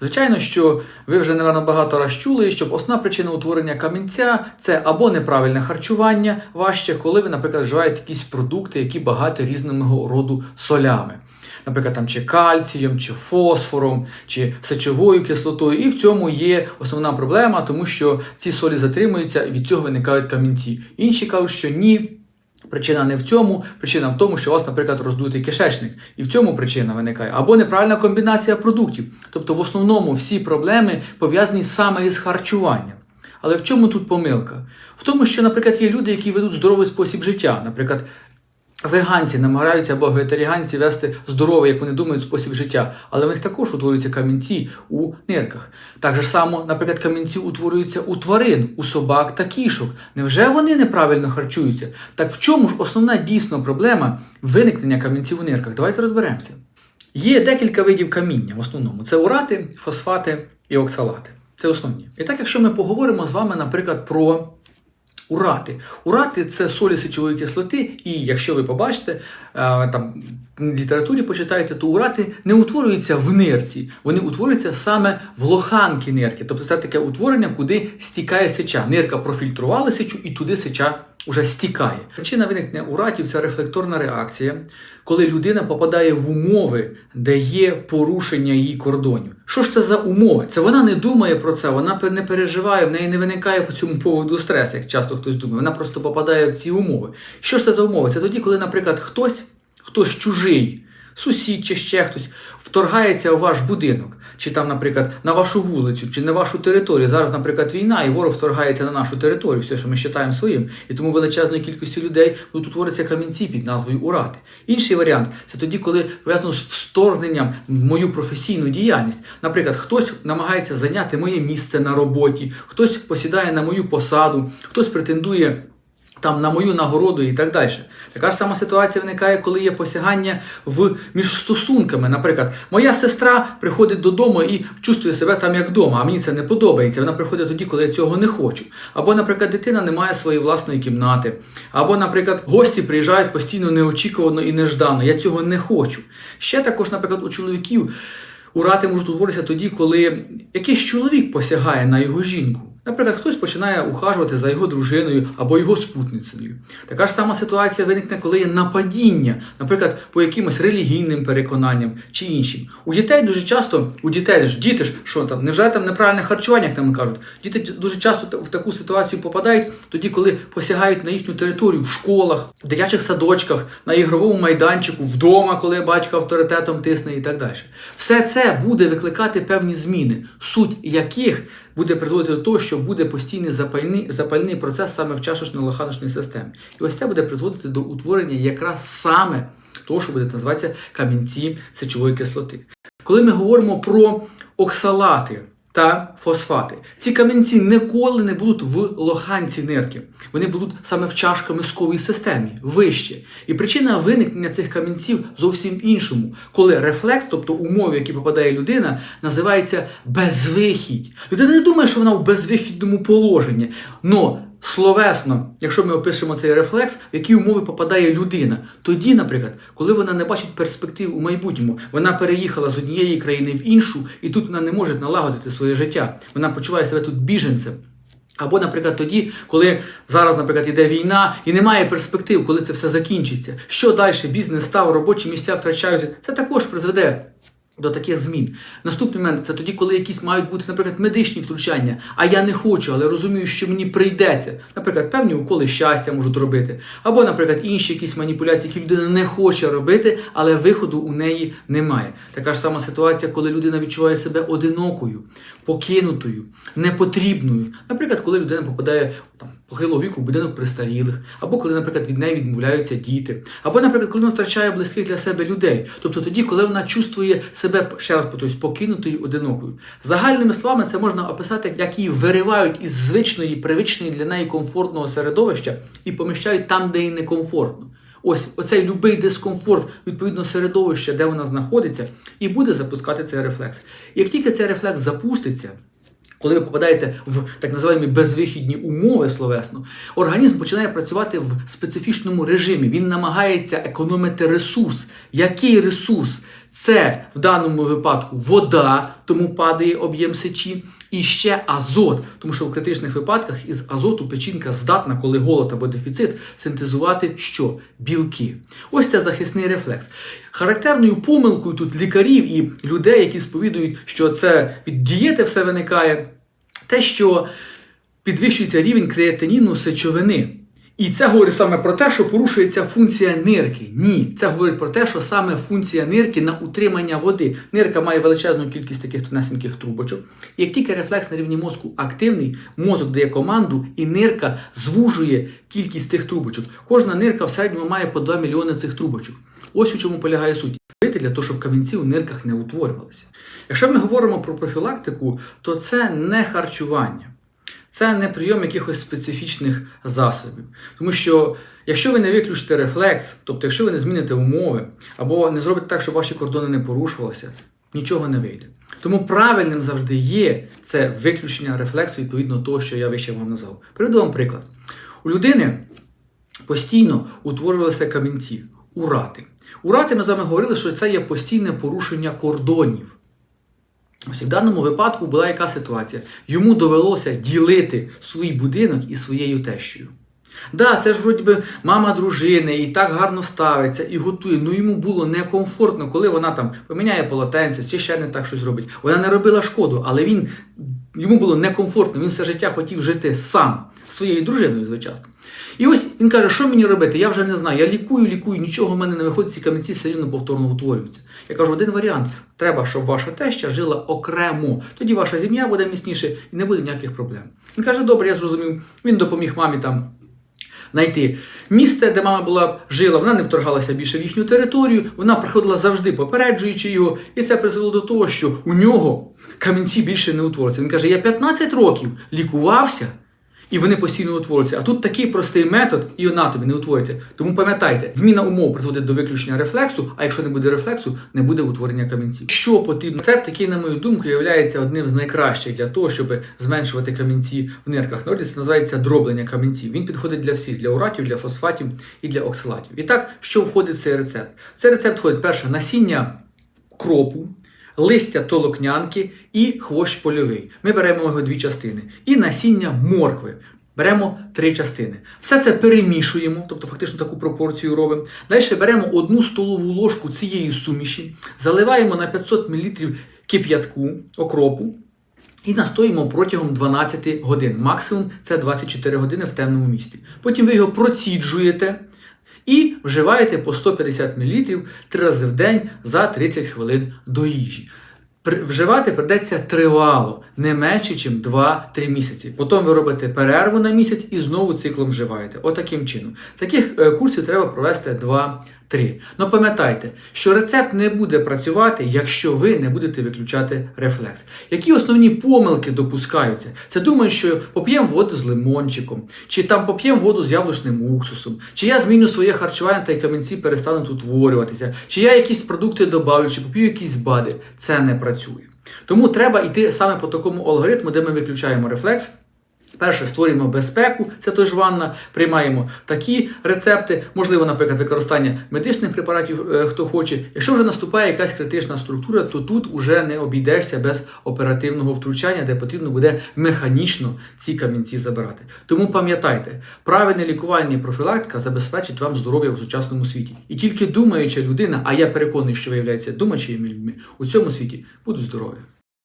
Звичайно, що ви вже, напевно, багато раз чули, що основна причина утворення камінця це або неправильне харчування важче, коли ви, наприклад, вживаєте якісь продукти, які багаті різного роду солями. Наприклад, там чи кальцієм, чи фосфором, чи сечовою кислотою. І в цьому є основна проблема, тому що ці солі затримуються і від цього виникають камінці. Інші кажуть, що ні. Причина не в цьому, причина в тому, що у вас, наприклад, роздутий кишечник. І в цьому причина виникає. Або неправильна комбінація продуктів. Тобто, в основному всі проблеми пов'язані саме із харчуванням. Але в чому тут помилка? В тому, що, наприклад, є люди, які ведуть здоровий спосіб життя. Наприклад, веганці намагаються або вегетаріанці вести здоровий, як вони думають, спосіб життя. Але в них також утворюються камінці у нирках. Так же само, наприклад, камінці утворюються у тварин, у собак та кішок. Невже вони неправильно харчуються? Так в чому ж основна дійсно проблема виникнення камінців у нирках? Давайте розберемося. Є декілька видів каміння в основному: це урати, фосфати і оксалати. Це основні. І так, якщо ми поговоримо з вами, наприклад, про урати. Урати це солі сечової кислоти, і якщо ви побачите, е, там в літературі почитаєте, то урати не утворюються в нирці, вони утворюються саме в лоханки нирки. Тобто це таке утворення, куди стікає сеча. Нирка профільтрувала сечу і туди сеча уже стікає. Причина виникнення уратів це рефлекторна реакція, коли людина попадає в умови, де є порушення її кордонів. Що ж це за умови? Це вона не думає про це, вона не переживає, в неї не виникає по цьому поводу стрес, як часто хтось думає. Вона просто попадає в ці умови. Що ж це за умови? Це тоді, коли, наприклад, хтось, хтось чужий. Сусід чи ще хтось вторгається у ваш будинок, чи там, наприклад, на вашу вулицю, чи на вашу територію. Зараз, наприклад, війна, і ворог вторгається на нашу територію, все, що ми вважаємо своїм, і тому величезною кількістю людей тут утворюються камінці під назвою Урати. Інший варіант це тоді, коли пов'язано з вторгненням в мою професійну діяльність. Наприклад, хтось намагається зайняти моє місце на роботі, хтось посідає на мою посаду, хтось претендує там на мою нагороду і так далі. Така ж сама ситуація виникає, коли є посягання в між стосунками. Наприклад, моя сестра приходить додому і чувствує себе там як вдома, а мені це не подобається. Вона приходить тоді, коли я цього не хочу. Або, наприклад, дитина не має своєї власної кімнати. Або, наприклад, гості приїжджають постійно неочікувано і неждано. Я цього не хочу. Ще також, наприклад, у чоловіків урати можуть утворитися тоді, коли якийсь чоловік посягає на його жінку. Наприклад, хтось починає ухажувати за його дружиною або його спутницею. Така ж сама ситуація виникне, коли є нападіння, наприклад, по якимось релігійним переконанням чи іншим. У дітей дуже часто, у дітей ж діти ж що там, невже там неправильне харчування, як там кажуть. Діти дуже часто в таку ситуацію попадають тоді, коли посягають на їхню територію в школах, в дитячих садочках, на ігровому майданчику, вдома, коли батько авторитетом тисне і так далі. Все це буде викликати певні зміни, суть яких буде призводити до того, що буде постійний запальний, запальний процес саме в чашечно-лоханочній системі. І ось це буде призводити до утворення якраз саме того, що буде називатися камінці сечової кислоти. Коли ми говоримо про оксалати та фосфати, ці камінці ніколи не будуть в лоханці нирки. Вони будуть саме в чашкомисковій системі, вище. І причина виникнення цих камінців зовсім іншому, коли рефлекс, тобто умови, які попадає людина, називається безвихідь. Людина не думає, що вона в безвихідному положенні. Но словесно, якщо ми опишемо цей рефлекс, в які умови попадає людина, тоді, наприклад, коли вона не бачить перспектив у майбутньому, вона переїхала з однієї країни в іншу, і тут вона не може налагодити своє життя. Вона почуває себе тут біженцем. Або, наприклад, тоді, коли зараз, наприклад, іде війна і немає перспектив, коли це все закінчиться. Що далі? Бізнес став, робочі місця втрачаються. Це також призведе до таких змін. Наступний момент це тоді, коли якісь мають бути, наприклад, медичні втручання, а я не хочу, але розумію, що мені прийдеться. Наприклад, певні уколи щастя можуть робити. Або, наприклад, інші якісь маніпуляції, які людина не хоче робити, але виходу у неї немає. Така ж сама ситуація, коли людина відчуває себе одинокою, покинутою, непотрібною. Наприклад, коли людина попадає там, похилого віку в будинок престарілих, або коли, наприклад, від неї відмовляються діти, або, наприклад, коли вона втрачає близьких для себе людей. Тобто тоді, коли вона чувствує себе ще раз повторюсь, покинутою одинокою. Загальними словами, це можна описати, як її виривають із звичної, привичної для неї комфортного середовища і поміщають там, де їй некомфортно. Ось оцей любий дискомфорт відповідно середовища, де вона знаходиться, і буде запускати цей рефлекс. Як тільки цей рефлекс запуститься, коли ви попадаєте в так називаємо безвихідні умови словесно, організм починає працювати в специфічному режимі. Він намагається економити ресурс. Який ресурс? Це в даному випадку вода, тому падає об'єм сечі, і ще азот, тому що в критичних випадках із азоту печінка здатна, коли голод або дефіцит, синтезувати що? Білки. Ось це захисний рефлекс. Характерною помилкою тут лікарів і людей, які сповідують, що це від дієти все виникає, те, що підвищується рівень креатиніну сечовини. І це говорить саме про те, що порушується функція нирки. Ні, це говорить про те, що саме функція нирки на утримання води. Нирка має величезну кількість таких тонесеньких трубочок. І як тільки рефлекс на рівні мозку активний, мозок дає команду, і нирка звужує кількість цих трубочок. Кожна нирка в середньому має по 2 мільйони цих трубочок. Ось у чому полягає суть. Для того, щоб камінці у нирках не утворювалися. Якщо ми говоримо про профілактику, то це не харчування. Це не прийом якихось специфічних засобів. Тому що якщо ви не виключите рефлекс, тобто якщо ви не зміните умови, або не зробите так, щоб ваші кордони не порушувалися, нічого не вийде. Тому правильним завжди є це виключення рефлексу відповідно того, що я вище вам назвав. Приведу вам приклад. У людини постійно утворювалися камінці, урати. Урати ми з вами говорили, що це є постійне порушення кордонів. Ось в даному випадку була яка ситуація? Йому довелося ділити свій будинок із своєю тещою. Да, це ж вроді би мама дружини і так гарно ставиться і готує. Ну йому було некомфортно, коли вона там поміняє полотенце чи ще не так щось робить. Вона не робила шкоду, але він йому було некомфортно. Він все життя хотів жити сам своєю дружиною, звичайно. І ось він каже, що мені робити? Я вже не знаю. Я лікую, лікую, нічого в мене не виходить, ці камінці все рівно повторно утворюються. Я кажу, один варіант. Треба, щоб ваша теща жила окремо. Тоді ваша сім'я буде міцніше і не буде ніяких проблем. Він каже, добре, я зрозумів. Він допоміг мамі там. Знайти місце, де мама була жила, вона не вторгалася більше в їхню територію, вона приходила завжди попереджуючи його, і це призвело до того, що у нього камінці більше не утворюються. Він каже: я 15 років лікувався, і вони постійно утворюються. А тут такий простий метод, і вона тобі не утворюється. Тому пам'ятайте, зміна умов призводить до виключення рефлексу, а якщо не буде рефлексу, не буде утворення камінців. Що потрібно? Рецепт, який, на мою думку, є одним з найкращих для того, щоб зменшувати камінці в нирках. Народі це називається дроблення камінців. Він підходить для всіх: для уратів, для фосфатів і для оксалатів. І так, що входить в цей рецепт? Цей рецепт входить перше насіння кропу. Листя толокнянки і хвощ польовий. Ми беремо його дві частини. І насіння моркви. Беремо три частини. Все це перемішуємо, тобто фактично таку пропорцію робимо. Далі беремо одну столову ложку цієї суміші, заливаємо на 500 мл кип'ятку, окропу. І настоїмо протягом 12 годин. Максимум це 24 години в темному місці. Потім ви його проціджуєте і вживаєте по 150 мл три рази в день за 30 хвилин до їжі. Вживати придеться тривало, не менше, ніж 2-3 місяці. Потім ви робите перерву на місяць і знову циклом вживаєте. Отаким чином. Таких е, курсів треба провести 2-3. Ну пам'ятайте, що рецепт не буде працювати, якщо ви не будете виключати рефлекс. Які основні помилки допускаються? Це думають, що поп'ємо воду з лимончиком, чи там поп'ємо воду з яблучним уксусом, чи я зміню своє харчування та й камінці перестануть утворюватися, чи я якісь продукти добавлю, чи поп'ю якісь БАДи. Це не працює. Тому треба йти саме по такому алгоритму, де ми виключаємо рефлекс. Перше, створюємо безпеку, це тож ванна, приймаємо такі рецепти, можливо, наприклад, використання медичних препаратів, е, хто хоче. Якщо вже наступає якась критична структура, то тут вже не обійдешся без оперативного втручання, де потрібно буде механічно ці камінці забирати. Тому пам'ятайте, правильне лікування і профілактика забезпечить вам здоров'я в сучасному світі. І тільки думаюча людина, а я переконаний, що ви являєтеся думаючими людьми, у цьому світі будуть здорові.